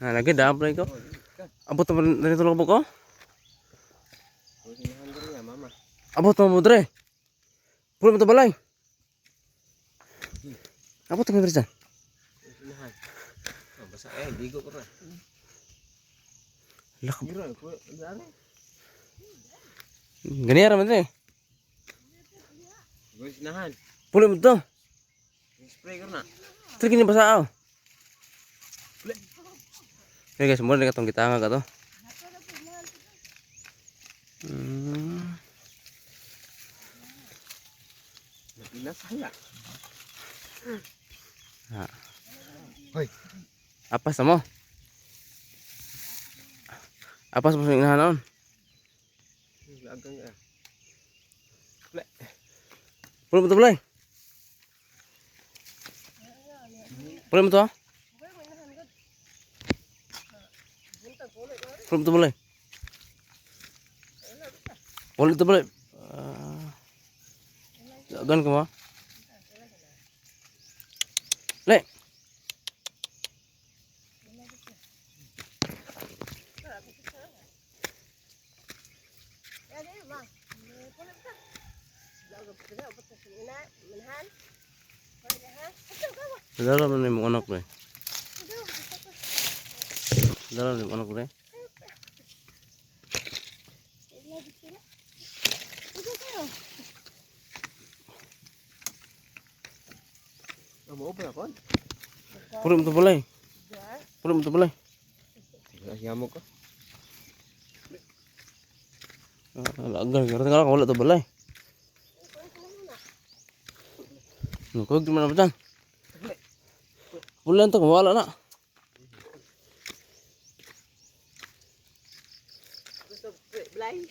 Nah, lagi dah apa ko? Abot mo rin tulog ko? Abot mo dre. Pulo mo to balay. Abot mo dre. Oh, basa eh, ligo ko rin. Lak, ano? ganyan mo dre. Gue sinahan. Pulo mo to. Spray ko na. Kini basa aw. Okay guys, muna na katong gitanga ka to. Hmm. Ha. Hoy. Apas na mo. Apas mo sa inahanon. Agang nga. Pulo mo to balay. Pulo mo to ha? Pulo mo to balay. Pulo to balay. Ah. Dagan ka mo. Le. Dala man yung anak ko eh. Dala man yung anak ko eh. Amo ba kon? Pulo mo to balay. Pulo mo to balay. Sige, mo ko. Ah, Lagan, kaya tinggal ka wala to balay. Nukog di man na dyan. Bulan to, mawala na. gusto play.